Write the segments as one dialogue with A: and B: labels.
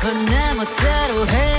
A: 그 나 멋대로 해?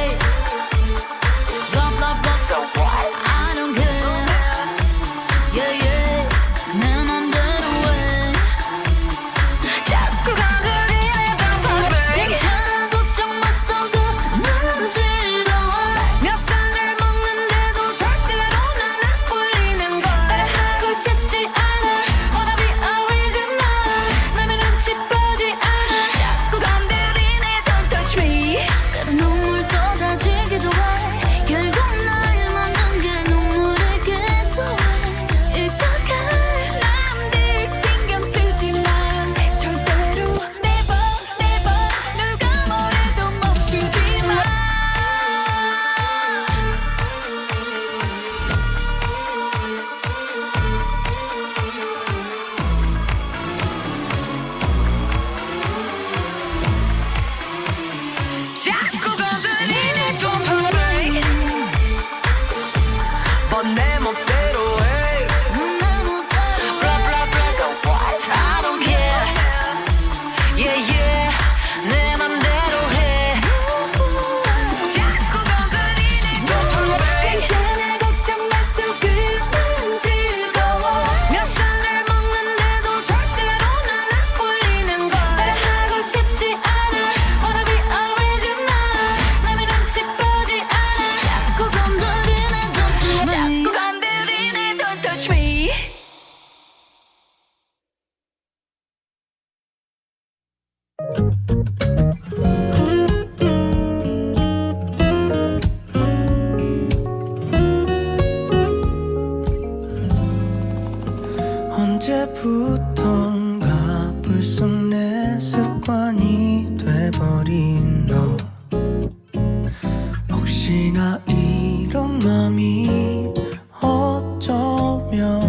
B: 언제부턴가 불쑥 내 습관이 돼버린 너. 혹시나 이런 마음이 어쩌면